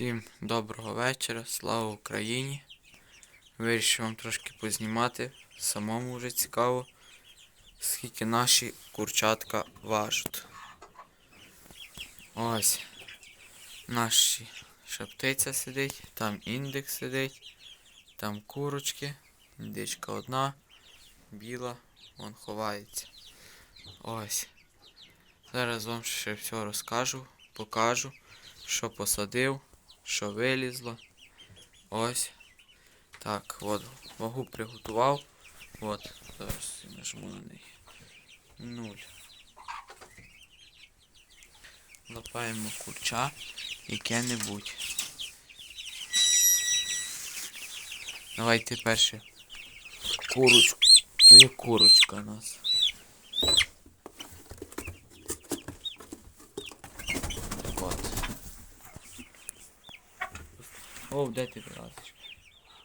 Всім доброго вечора, слава Україні. Вирішив вам трошки познімати. Самому вже цікаво, скільки наші курчатка важать. Ось. Наші шептиця сидить, там індекс сидить, там курочки, індичка одна, біла, вон ховається. Ось. Зараз вам ще все розкажу, покажу, що посадив, що вилізло. Ось. Так, от, вагу приготував. От, зараз нажму на неї. Нуль. Лапаємо курча яке-небудь. Давайте перше. Курочку. То є курочка у нас. От. О, де ти вилазиш?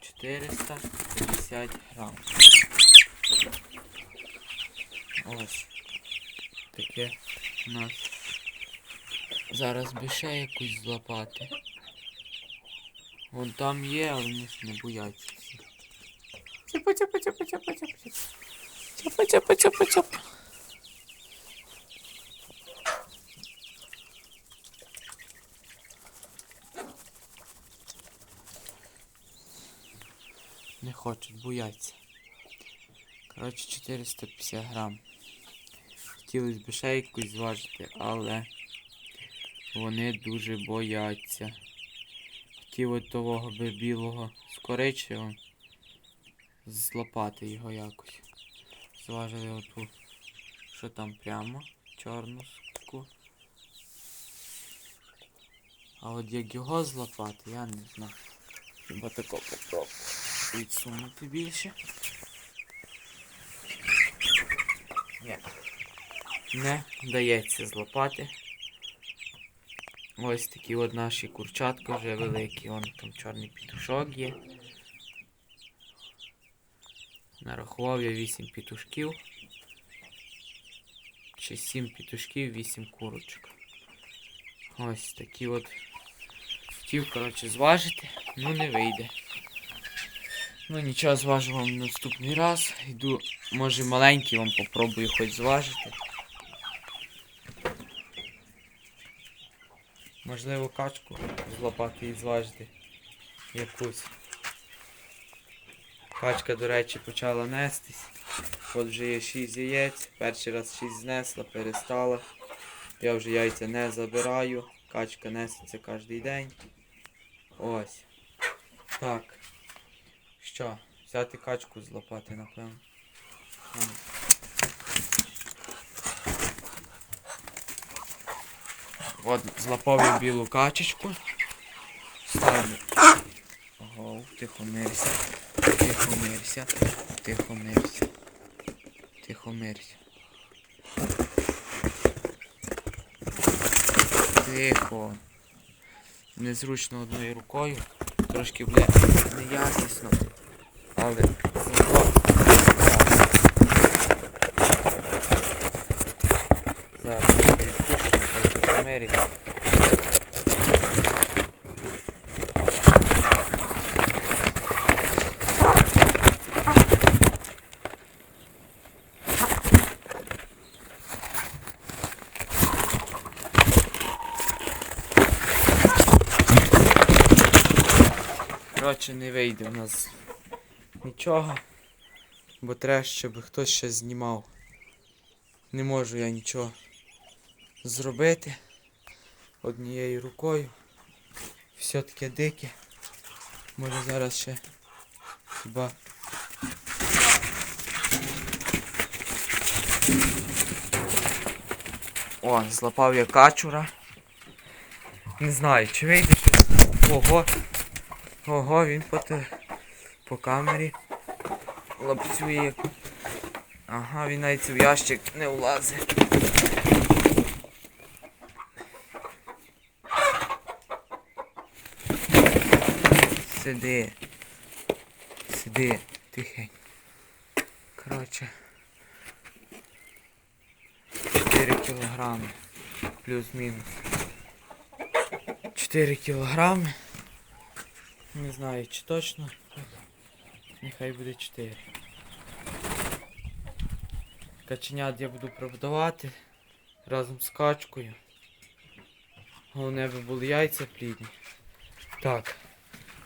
450 грам. Ось. Таке у нас. Зараз би ще якусь злапати. Вон там є, але вони не бояться всі. Цяпа, цяпа, Не хочуть, бояться. Коротше, 450 грам. Хотілося б ще якусь зважити, але вони дуже бояться. Хотів от того би білого з коричневим злапати його якось. Зважили оту, що там прямо, чорну ску. А от як його злапати, я не знаю. Хіба тако попробую відсунути більше. Ні. Не вдається злопати. Ось такі от наші курчатка вже великі. Вон там чорний пітушок є. Нарахував я 8 пітушків. Чи 7 пітушків, 8 курочок. Ось такі от. Хотів, коротше, зважити, ну не вийде. Ну нічого, зважу вам наступний раз. Йду, може маленький вам попробую хоч зважити. Можливо качку злопати і зважити. Якусь. Качка, до речі, почала нестись. От вже є 6 яєць. Перший раз 6 знесла, перестала. Я вже яйця не забираю. Качка несеться кожен день. Ось. Так. Що? Взяти качку злопати, напевно. От, злапав я білу качечку. Ставлю. Ого, тихо мирся. Тихо мирся. Тихо мирся. Тихо мирся. Тихо. Незручно одною рукою. Трошки, бля, неякісно. Але Зараз померить. Коротше, не вийде у нас нічого, бо треба, щоб хтось ще знімав. Не можу я нічого зробити однією рукою. Все таке дике. Може зараз ще хіба. О, злапав я качура. Не знаю, чи вийде щось. Ого. Ого, він по, те- по камері лапцює. Ага, він навіть в ящик не влазить. Сиди. Сиди, тихень. Коротше. 4 кілограми. Плюс-мінус. 4 кілограми. Не знаю чи точно. Нехай буде 4. Каченят я буду продавати разом з качкою. Головне би були яйця плідні. Так.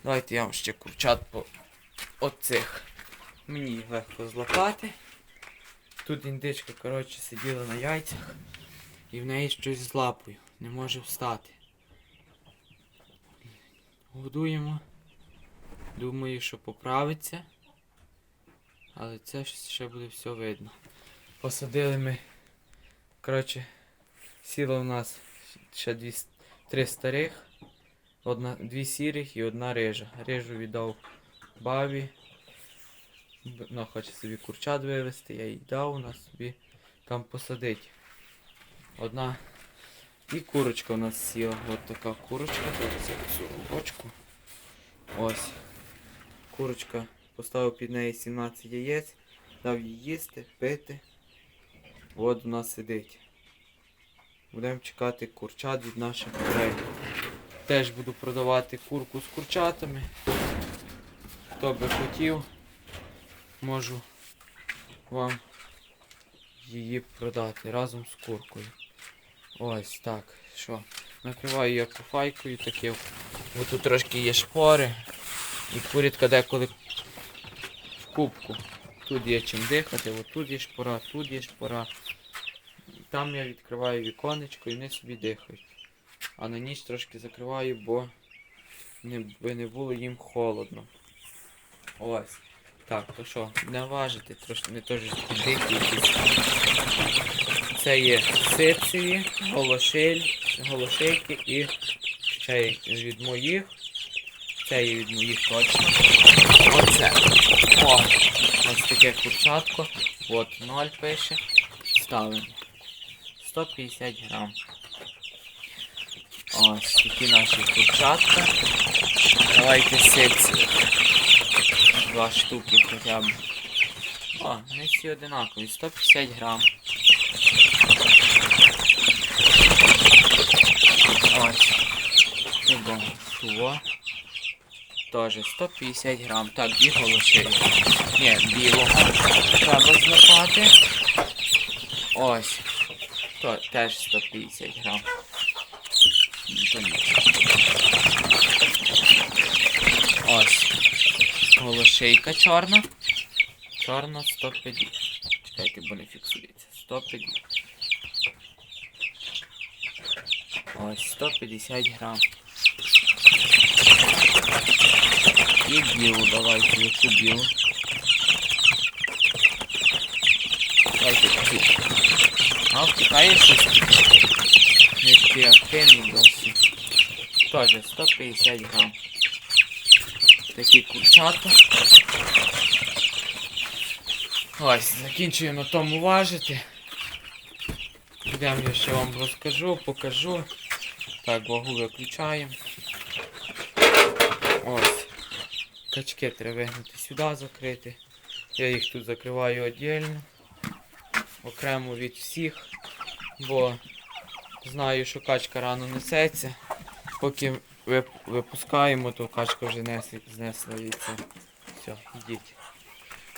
Давайте я вам ще курчат по оцих. Мені легко злапати. Тут індичка, коротше, сиділа на яйцях і в неї щось з лапою. Не може встати. Годуємо. Думаю, що поправиться. Але це ще буде все видно. Посадили ми. Коротше, сіло у нас ще дві, три старих, одна, дві сірих і одна рижа. Рижу віддав бабі. Б- Ну, хоче собі курчат вивезти, я їй дав, вона собі там посадить. Одна. І курочка у нас сіла. От така курочка. Рубочку. Ось. Курочка поставив під неї 17 яєць, дав їй їсти, пити. От у нас сидить. Будемо чекати курчат від наших курей. Теж буду продавати курку з курчатами. Хто би хотів, можу вам її продати разом з куркою. Ось так. Що? Накриваю я куфайкою таким. Бо тут трошки є шпори. І курітка деколи кубку. Тут є чим дихати, от тут є шпора, тут є шпора. Там я відкриваю віконечко і вони собі дихають. А на ніч трошки закриваю, бо не, не було їм холодно. Ось. Так, то що, не важити, трошки не теж дикі. Це є ситцеві, голошель, голошейки і ще від моїх. Це є від моїх точно. Оце. Таке курчатко. От 0 пише. Ставимо. 150 грам. Ось такі наші курчатка. Давайте ситці. Два штуки хоча б. О, вони всі одинакові. 150 грам. Ось. Того. Того. Тоже 150 грам. Так, і голошею. Ні, білого. Треба злапати. Ось. То теж 150 грам. Ось. Голошейка чорна. Чорна 150. Чекайте, бо не фіксується. 150. Ось 150 грам. І білу давайте, яку білу. Давайте таку. А втікає щось. Не активний досить. Тоже 150 грам. Такі курчата. Ось, закінчую на тому важити. Йдемо я ще вам розкажу, покажу. Так, вагу виключаємо. Ось. Качки треба вигнути сюди закрити. Я їх тут закриваю віддільно. Окремо від всіх. Бо знаю, що качка рано несеться. Поки випускаємо, то качка вже знесла яйце. Все, йдіть.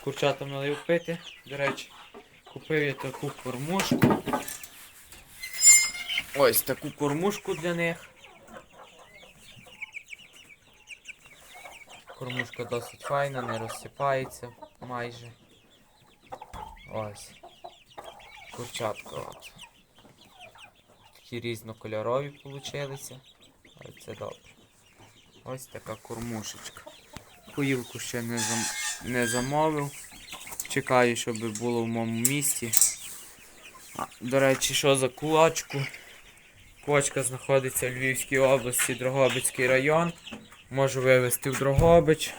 Курчатам налив пити, до речі. Купив я таку кормушку. Ось таку кормушку для них. Кормушка досить файна, не розсипається майже. Ось. Курчатка от. Такі різнокольорові получилися. Але це добре. Ось така кормушечка. Поїлку ще не, зам... не замовив. Чекаю, щоб було в моєму місті. А, до речі, що за кулачку? Кочка знаходиться в Львівській області, Дрогобицький район. Можу вивезти в Дрогобич.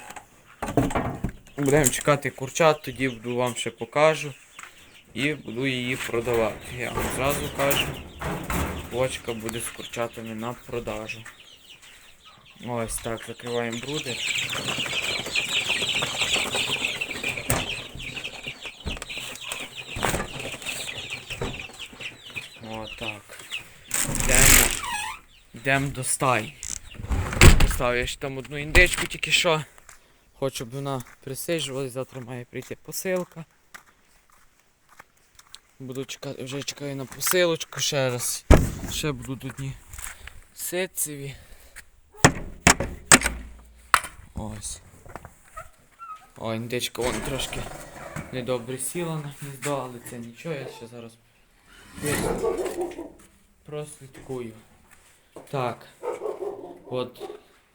Будемо чекати курчат, тоді буду вам ще покажу. І буду її продавати. Я вам зразу кажу. Кочка буде з курчатами на продажу. Ось так, закриваємо брудер. Отак. Йдемо. Йдемо до стаї. Поставив я ще там одну індичку тільки що. Хочу, щоб вона присиджувалась, завтра має прийти посилка. Буду чекати, вже чекаю на посилочку ще раз. Ще будуть одні ситцеві. Ось. О, індичка вон трошки недобре сіла на гніздо, але це нічого, я ще зараз прослідкую. Так. От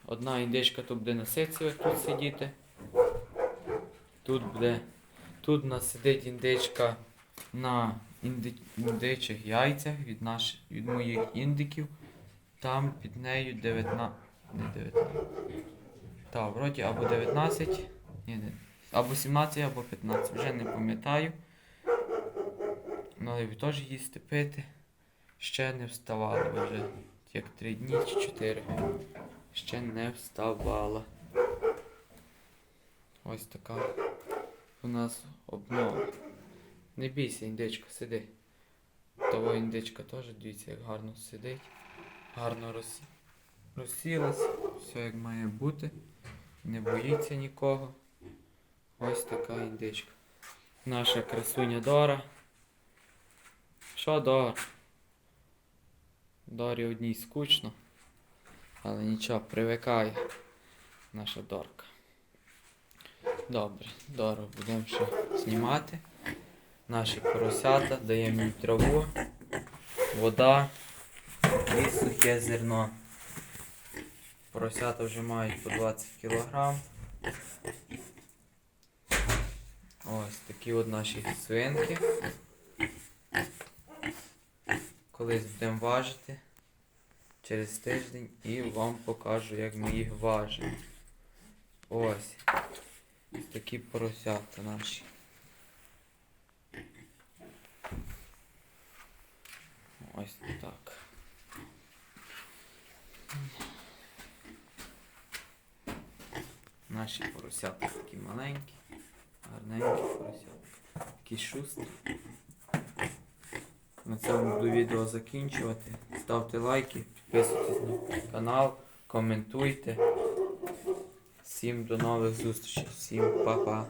одна індичка тут буде на ситцевих тут сидіти. Тут буде. Тут у нас сидить індичка на інди... індичих яйцях від, наш... від моїх індиків. Там під нею 19. Не 19. Так, вроді або 19. Ні, не. Або 17, або 15. Вже не пам'ятаю. Ну, але теж їсти пити. Ще не вставала вже як 3 дні чи 4. Ще не вставала. Ось така у нас обнова. Не бійся, індичка, сиди. Того індичка теж, дивіться, як гарно сидить. Гарно роз... розсілась. Все як має бути. Не боїться нікого. Ось така індичка. Наша красуня Дора. Що Дора? Дорі одній скучно. Але нічого, привикає наша Дорка. Добре, Дору будемо ще знімати. Наші поросята, даємо їм траву, вода і сухе зерно. Поросята вже мають по 20 кг. Ось такі от наші свинки. Колись будемо важити через тиждень і вам покажу, як ми їх важимо. Ось. Такі поросята наші. Ось так. Наші поросята такі маленькі, гарненькі поросята. Такі шустрі. На цьому буду відео закінчувати. Ставте лайки, підписуйтесь на канал, коментуйте. Всім до нових зустрічей, всім па-па.